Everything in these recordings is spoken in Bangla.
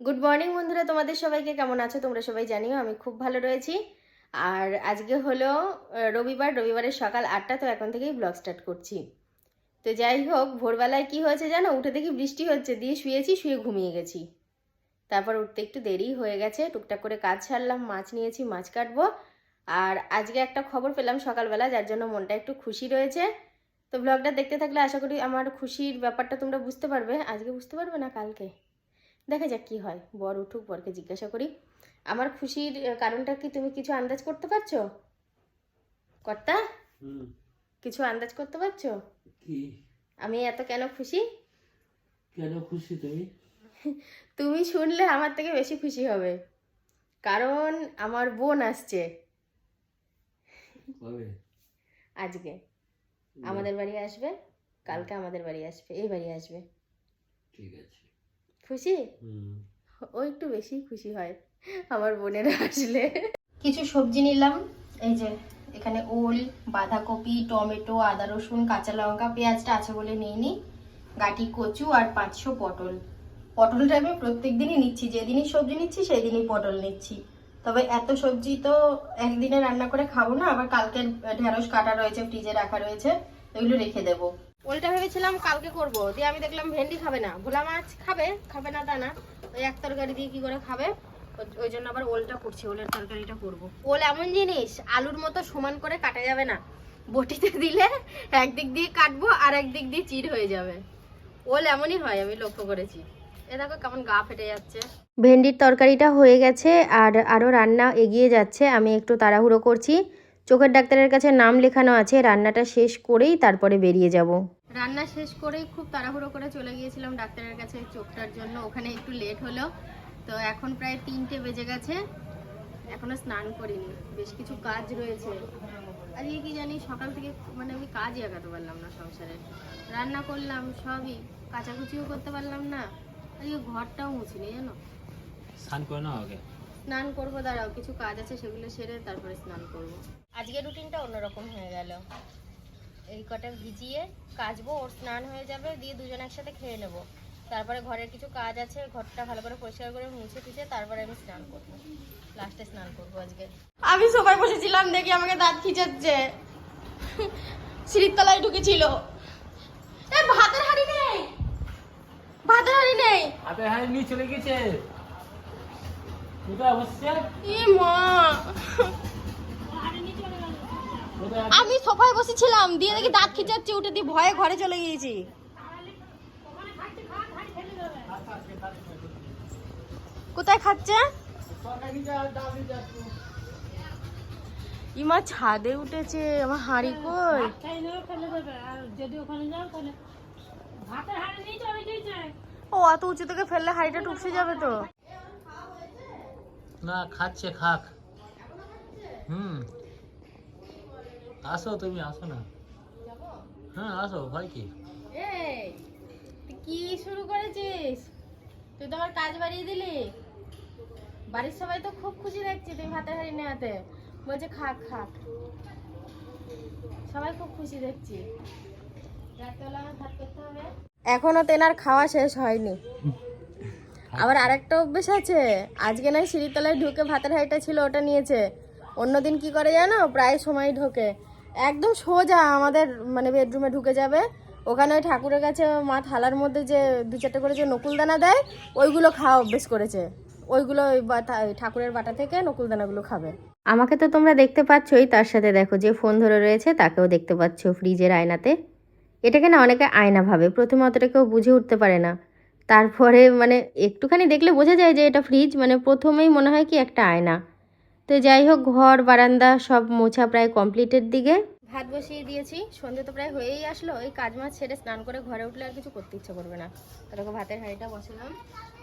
গুড মর্নিং বন্ধুরা। তোমাদের সবাইকে কেমন আছো? তোমরা সবাই জানিও আমি খুব ভালো রয়েছি। আর আজকে হলো রবিবার। রবিবারের সকাল আটটা, তো এখন থেকেই ব্লগ স্টার্ট করছি। তো যাই হোক, ভোরবেলায় কি হয়েছে জানো? উঠে দেখি বৃষ্টি হচ্ছে। দিয়ে শুয়েছি, শুয়ে ঘুমিয়ে গেছি। তারপর উঠতে একটু দেরি হয়ে গেছে। টুকটাক করে কাজ ছাড়লাম মাছ নিয়েছি, মাছ কাটবো। আর আজকে একটা খবর পেলাম সকালবেলা, যার জন্য মনটা একটু খুশি রয়েছে। তো ব্লগটা দেখতে থাকলে আশা করি আমার খুশির ব্যাপারটা তোমরা বুঝতে পারবে। আজকে বুঝতে পারবে না কালকে? দেখা যাক কি হয়। বর উঠুক বরকে জিজ্ঞাসা করি। আমার খুশির কারণটা কি তুমি কিছু আন্দাজ করতে পারছ? কর্তা? কিছু আন্দাজ করতে পারছ? কি? আমি এত কেন খুশি? কেন খুশি তুমি? তুমি শুনলে আমার থেকে বেশি খুশি হবে। কারণ আমার বোন আসছে। আজকে। আমাদের বাড়ি আসবে। কালকে আমাদের বাড়ি আসবে। এই বাড়ি আসবে। ঠিক আছে। খুশি? ও একটু বেশি খুশি হয় আমার বোনেরা আসলে। কিছু সবজি নিলাম এই যে এখানে ওল বাঁধাকপি টমেটো আদা রসুন কাঁচা লঙ্কা পেঁয়াজটা আছে বলে নিইনি গাটি কচু আর পাঁচশো পটল। পটলটা আমি প্রত্যেক দিনই নিচ্ছি যেদিনই সবজি নিচ্ছি সেই দিনই পটল নিচ্ছি। তবে এত সবজি তো একদিনে রান্না করে খাব না আবার কালকের ঢেঁড়স কাটা রয়েছে ফ্রিজে রাখা রয়েছে ওইগুলো রেখে দেবো। ওলটা ভেবেছিলাম কালকে করব, দিয়ে আমি দেখলাম ভেন্ডি খাবে না। ভোলা মাছ খাবে খাবে না তা না। ওই এক তরকারি দিয়ে কি করে খাবে? ওই- জন্য আবার ওলটা করছি, ওলের তরকারিটা করব। ওল এমন জিনিস, আলুর মতো সমান করে কাটা যাবে না। বটিতে দিলে একদিক দিয়ে কাটবো আর একদিক দিয়ে চির হয়ে যাবে। ওল এমনই হয়, আমি লক্ষ্য করেছি। এ দেখো কেমন গা ফেটে যাচ্ছে। ভেন্ডির তরকারিটা হয়ে গেছে আর আরও রান্না এগিয়ে যাচ্ছে, আমি একটু তাড়াহুড়ো করছি। চোখের ডাক্তারের কাছে নাম লেখানো আছে রান্নাটা শেষ করেই তারপরে বেরিয়ে যাব। রান্না শেষ করেই খুব তাড়াহুড়ো করে চলে গিয়েছিলাম ডাক্তারের কাছে চোখটার জন্য ওখানে একটু লেট হলো। তো এখন প্রায় তিনটে বেজে গেছে এখনও স্নান করিনি বেশ কিছু কাজ রয়েছে। আজকে কি জানি সকাল থেকে মানে আমি কাজই আগাতে পারলাম না সংসারে। রান্না করলাম সবই কাচাকুচিও করতে পারলাম না আজকে ঘরটাও মুছিনি জানো? স্নান করে নাও আগে। স্নান করব দাঁড়াও কিছু কাজ আছে সেগুলো সেরে তারপরে স্নান করব। আজকের রুটিনটা অন্যরকম হয়ে গেল। এই কটা ভিজিয়ে কাচবো ওর স্নান হয়ে যাবে দিয়ে দুজন একসাথে খেয়ে নেব। তারপরে ঘরের কিছু কাজ আছে ঘরটা ভালো করে পরিষ্কার করে মুছে টুছে তারপরে আমি স্নান করব। লাস্টে স্নান করব আজকে। আমি সবাই বসেছিলাম দেখি আমাকে দাঁত খিচাচ্ছে। সিঁড়ির তলায় ঢুকেছিল। এ ভাতের হাড়ি নেই! ভাতের হাড়ি নেই! হাতে হাতে নিয়ে চলে গেছে কোথায় বসছে ই মা কোথায় আমি সোফায় বসেছিলাম, দিয়ে দেখি দাঁত খিচাচ্ছি উঠে দিয়ে ভয়ে ঘরে চলে গিয়েছি। কোথায় খাচ্ছে? ইমা ছাদে উঠেছে, আমার হাঁড়ি কই? ও, অত উঁচু থেকে ফেললে হাঁড়িটা টুকসে যাবে তো? না খাচ্ছে খাক। হুম। আসো তুমি আসো না। হ্যাঁ আসো ভয় কি? কি শুরু করেছিস? তুই তো আমার কাজ বাড়িয়ে দিলি। বাড়ির সবাই তো খুব খুশি দেখছি তুই ভাতের হাড়ি নেওয়াতে। বলছে খাক খাক। সবাই খুব খুশি দেখছি। রাত্রেবেলা আমার ভাত করতে হবে। এখনও তেনার খাওয়া শেষ হয়নি। আবার আরেকটা অভ্যেস আছে। আজকে নয় সিঁড়ির তলায় ঢুকে ভাতের হাঁড়িটা ছিল, ওটা নিয়েছে। অন্যদিন কি করে জানো? প্রায় সময় ঢোকে। একদম সোজা আমাদের মানে বেডরুমে ঢুকে যাবে। ওখানে ওই ঠাকুরের কাছে মা থালার মধ্যে যে দু চারটে করে যে নকুলদানা দেয়, ওইগুলো খাওয়া অভ্যেস করেছে। ওইগুলো ওই ঠাকুরের বাটা থেকে নকুলদানাগুলো খাবে। আমাকে তো তোমরা দেখতে পাচ্ছই, তার সাথে দেখো যে ফোন ধরে রয়েছে, তাকেও দেখতে পাচ্ছ ফ্রিজের আয়নাতে। এটাকে না অনেকে আয়না ভাবে, প্রথমে অতটা কেউ বুঝে উঠতে পারে না। তারপরে মানে একটুখানি দেখলে বোঝা যায় যে এটা ফ্রিজ মানে প্রথমেই মনে হয় কি একটা আয়না। তো যাই হোক, ঘর, বারান্দা সব মোছা প্রায় কমপ্লিটের দিকে। ভাত বসিয়ে দিয়েছি, সন্ধে তো প্রায় হয়েই আসলো। ওই কাজ মাছ ছেড়ে স্নান করে ঘরে উঠলে আর কিছু করতে ইচ্ছে করবে না। তারপর ভাতের হাঁড়িটা বসালাম।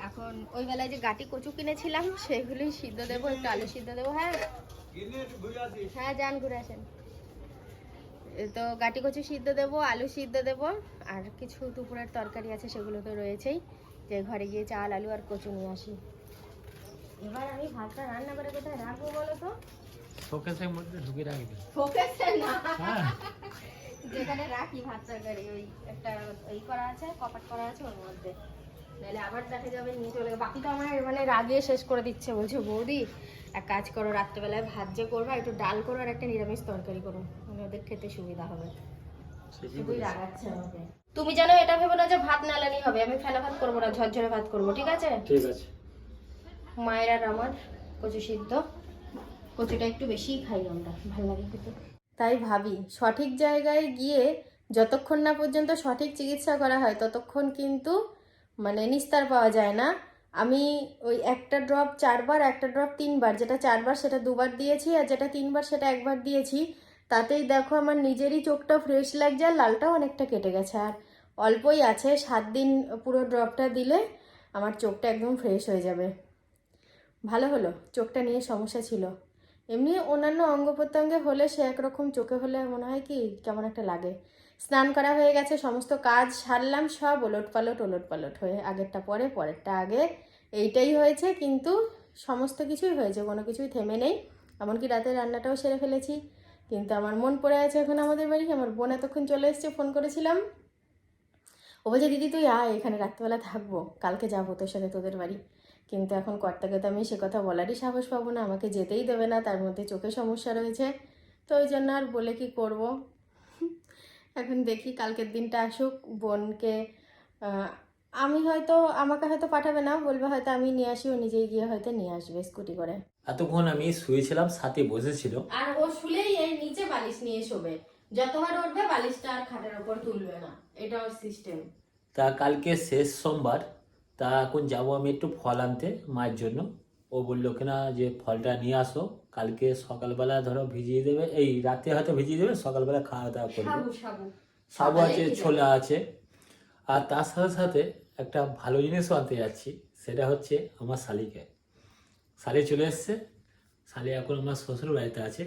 এখন ওই বেলায় যে গাটি কচু কিনেছিলাম, সেগুলোই সিদ্ধ দেবো, একটু আলু সিদ্ধ দেবো হ্যাঁ? হ্যাঁ যান, ঘুরে আসেন। তো গাটি কচু সিদ্ধ দেবো আলু সিদ্ধ দেবো আর কিছু দুপুরের তরকারি আছে সেগুলো তো রয়েছেই যে ঘরে গিয়ে চাল আলু আর কচু নিয়ে আসি। এবার আমি ভাতটা রান্না করে কোথায় রাখব বলো তো? শোকেসের মধ্যে ঢুকে রাখবে ফোকাসে না? হ্যাঁ। যেখানে রাখি ভাত তরকারি ওই একটা ওই করা আছে কপাট করা আছে ওর মধ্যে। নাহলে আবার দেখা যাবে নিয়ে চলে বাকিটা আমার মানে রাগে শেষ করে দিচ্ছে। বলছে বৌদি এক কাজ করো রাত্রেবেলায় ভাত যে করব একটু ডাল করো আর একটা নিরামিষ তরকারি করো। মানে ওদের খেতে সুবিধা হবে। ঠিকই রাগাচ্ছে আমাকে। তুমি জানো এটা ভেবো না যে ভাত নালানি হবে। আমি ফেনা ভাত করব না ঝরঝরে ভাত করব ঠিক আছে? ঠিক আছে। মায়ের আর আমার কচু সিদ্ধ। কচুটা একটু বেশিই খাই আমরা ভালো লাগে খেতে। তাই ভাবি সঠিক জায়গায় গিয়ে যতক্ষণ না পর্যন্ত সঠিক চিকিৎসা করা হয় ততক্ষণ কিন্তু মানে নিস্তার পাওয়া যায় না। আমি ওই একটা ড্রপ চারবার, একটা ড্রপ তিনবার, যেটা চারবার সেটা দুবার দিয়েছি আর যেটা তিনবার সেটা একবার দিয়েছি, তাতেই দেখো আমার নিজেরই চোখটা ফ্রেশ লাগছে আর লালটাও অনেকটা কেটে গেছে। আর অল্পই আছে, সাত দিন পুরো ড্রপটা দিলে আমার চোখটা একদম ফ্রেশ হয়ে যাবে। ভালো হলো, চোখটা নিয়ে সমস্যা ছিল। এমনি অন্যান্য অঙ্গ প্রত্যঙ্গে হলে সে একরকম চোখে হলে মনে হয় কি কেমন একটা লাগে। স্নান করা হয়ে গেছে, সমস্ত কাজ সারলাম, সব ওলট পালট ওলট পালট হয়ে আগেরটা পরে, পরেরটা আগে এইটাই হয়েছে, কিন্তু সমস্ত কিছুই হয়েছে, কোনো কিছুই থেমে নেই। এমনকি রাতের রান্নাটাও সেরে ফেলেছি, কিন্তু আমার মন পড়ে আছে এখন আমাদের বাড়ি, আমার বোন এতক্ষণ চলে এসছে, ফোন করেছিলাম। ও বলছে, দিদি, তুই আয়, এখানে রাত্রেবেলা থাকব, কালকে যাব তোর সাথে, তোদের বাড়ি। কিন্তু এখন কর্তাকে তো আমি সে কথা বলারই সাহস পাবো না, আমাকে যেতেই দেবে না, তার মধ্যে চোখে সমস্যা রয়েছে, তো ওই জন্য আর বলে কি করব? এখন দেখি কালকের দিনটা আসুক বোনকে আমি হয়তো আমাকে হয়তো পাঠাবে না বলবে হয়তো আমি নিয়ে আসি ও নিজেই গিয়ে হয়তো নিয়ে আসবে স্কুটি করে। এতক্ষণ আমি শুয়েছিলাম সাথে বসেছিল। আর ও শুলেই এই নিচে বালিশ নিয়ে শোবে। যতবার উঠবে বালিশটা আর খাটের ওপর তুলবে না। এটা ওর সিস্টেম তা কালকে শেষ সোমবার তা এখন যাব আমি একটু ফল আনতে মায়ের জন্য। ও বলল কিনা যে ফলটা নিয়ে আসো কালকে সকালবেলা ধরো ভিজিয়ে দেবে এই রাতে হয়তো ভিজিয়ে দেবে সকালবেলা খাওয়া দাওয়া করবে। সাবু আছে ছোলা আছে। আর তার সাথে সাথে একটা ভালো জিনিসও আনতে যাচ্ছি সেটা হচ্ছে আমার শালিকে। শালি চলে এসছে। শালি এখন আমার শ্বশুর বাড়িতে আছে।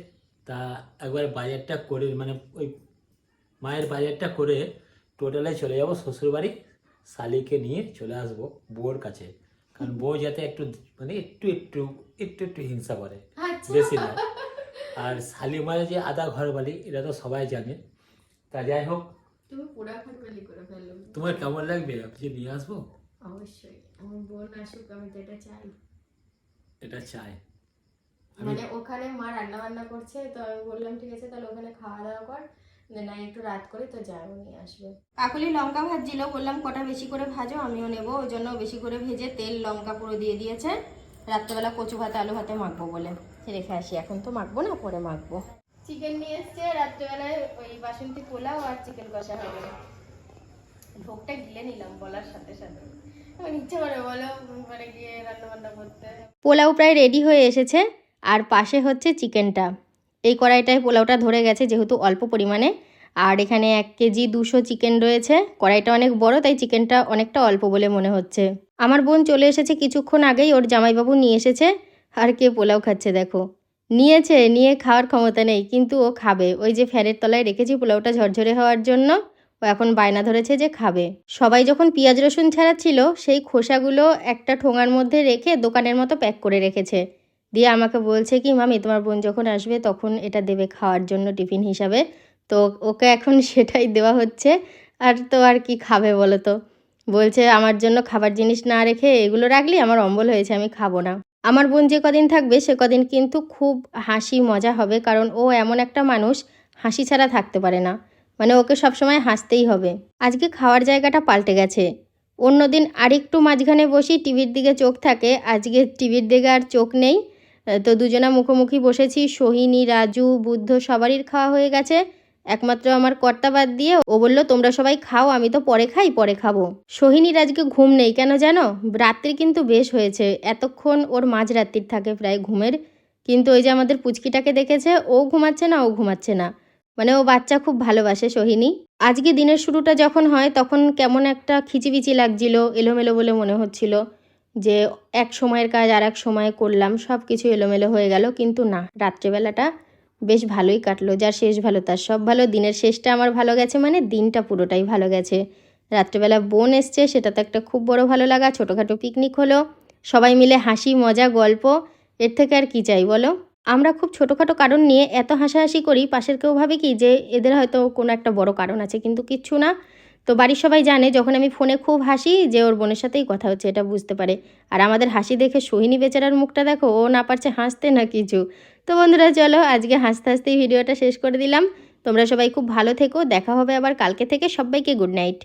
তা একবার বাজারটা করে মানে ওই মায়ের বাজারটা করে টোটালে চলে যাব শ্বশুর বাড়ি শালিকে নিয়ে চলে আসব বউর কাছে। কারণ বউ যাতে একটু মানে একটু একটু একটু একটু হিংসা করে। আচ্ছা। বেশি না আর শালি যে আদা ঘর বাড়ি এটা তো সবাই জানে। তা যাই হোক তোমার কেমন লাগবে? যে নিয়ে আসব? অবশ্যই। আমার বোন আসুক আমি তো এটা চাই। এটা চাই। মানে ওখানে মা রান্না বান্না করছে তো আমি বললাম ঠিক আছে তাহলে ওখানে খাওয়া দাওয়া কর। না একটু রাত করে তো যাব নিয়ে আসবে। কাকুলি লঙ্কা ভাজছিল বললাম কটা বেশি করে ভাজো আমিও নেব ওই জন্য বেশি করে ভেজে তেল লঙ্কা পুরো দিয়ে দিয়েছে। রাত্রেবেলা কচু ভাতে আলু ভাতে মাখবো বলে। রেখে আসি এখন তো মাখবো না পরে মাখবো। চিকেন নিয়ে এসছে রাত্রেবেলায় ওই বাসন্তী পোলাও আর চিকেন কষা হবে ভোগটা গিলে নিলাম বলার সাথে সাথে। মানে পোলাও প্রায় রেডি হয়ে এসেছে আর পাশে হচ্ছে চিকেনটা এই কড়াইটায় পোলাওটা ধরে গেছে যেহেতু অল্প পরিমাণে। আর এখানে এক কেজি দুশো চিকেন রয়েছে। কড়াইটা অনেক বড়, তাই চিকেনটা অনেকটা অল্প বলে মনে হচ্ছে। আমার বোন চলে এসেছে কিছুক্ষণ আগেই, ওর জামাইবাবু নিয়ে এসেছে। আর কে পোলাও খাচ্ছে দেখো। নিয়েছে, নিয়ে খাওয়ার ক্ষমতা নেই, কিন্তু ও খাবে। ওই যে ফ্যানের তলায় রেখেছি পোলাওটা ঝরঝরে হওয়ার জন্য। ও এখন বায়না ধরেছে যে খাবে। সবাই যখন পেঁয়াজ রসুন ছাড়াচ্ছিল, সেই খোসাগুলো একটা ঠোঙার মধ্যে রেখে দোকানের মতো প্যাক করে রেখেছে। দিয়ে আমাকে বলছে কি, মামি, তোমার বোন যখন আসবে তখন এটা দেবে খাওয়ার জন্য টিফিন হিসাবে। তো ওকে এখন সেটাই দেওয়া হচ্ছে। আর তো আর কি খাবে বলো তো? বলছে, আমার জন্য খাবার জিনিস না রেখে এগুলো রাখলি, আমার অম্বল হয়েছে, আমি খাব না। আমার বোন যে কদিন থাকবে সে কদিন কিন্তু খুব হাসি মজা হবে, কারণ ও এমন একটা মানুষ, হাসি ছাড়া থাকতে পারে না। মানে ওকে সবসময় হাসতেই হবে। আজকে খাওয়ার জায়গাটা পাল্টে গেছে। অন্যদিন আরেকটু মাঝখানে বসি টিভির দিকে চোখ থাকে, আজকে টিভির দিকে আর চোখ নেই। তো দুজনা মুখোমুখি বসেছি, সোহিনী, রাজু, বুদ্ধ সবারই খাওয়া হয়ে গেছে। একমাত্র আমার কর্তা বাদ দিয়ে ও বলল, তোমরা সবাই খাও, আমি তো পরে খাই, পরে খাব। সোহিনীর আজকে ঘুম নেই কেন জানো? রাত্রি কিন্তু বেশ হয়েছে, এতক্ষণ ওর মাঝরাত্রির থাকে প্রায় ঘুমের। কিন্তু ওই যে আমাদের পুচকিটাকে দেখেছে, ও ঘুমাচ্ছে না, ও ঘুমাচ্ছে না। মানে ও বাচ্চা খুব ভালোবাসে সোহিনী। আজকে দিনের শুরুটা যখন হয়, তখন কেমন একটা খিচিবিচি লাগছিল, এলোমেলো বলে মনে হচ্ছিল। যে এক সময়ের কাজ আর এক সময়ে করলাম সব কিছু এলোমেলো হয়ে গেল। কিন্তু না, রাত্রেবেলাটা বেশ ভালোই কাটলো। যার শেষ ভালো, তার সব ভালো। দিনের শেষটা আমার ভালো গেছে মানে দিনটা পুরোটাই ভালো গেছে। রাত্রেবেলা বোন এসছে, সেটা তো একটা খুব বড় ভালো লাগা। ছোটোখাটো পিকনিক হলো, সবাই মিলে হাসি, মজা, গল্প। এর থেকে আর কি চাই বলো? আমরা খুব ছোটোখাটো কারণ নিয়ে এত হাসাহাসি করি, পাশের কেউ ভাবে কি যে এদের হয়তো কোনো একটা বড় কারণ আছে, কিন্তু কিচ্ছু না। তো বাড়ির সবাই জানে যখন আমি ফোনে খুব হাসি যে ওর বোনের সাথেই কথা হচ্ছে, এটা বুঝতে পারে। আর আমাদের হাসি দেখে সোহিনী বেচারার মুখটা দেখো, ও না পারছে হাসতে না কিছু। তো বন্ধুরা, চলো আজকে হাসতে হাসতেই ভিডিওটা শেষ করে দিলাম। তোমরা সবাই খুব ভালো থেকো, দেখা হবে আবার কালকে থেকে। সবাইকে গুড নাইট।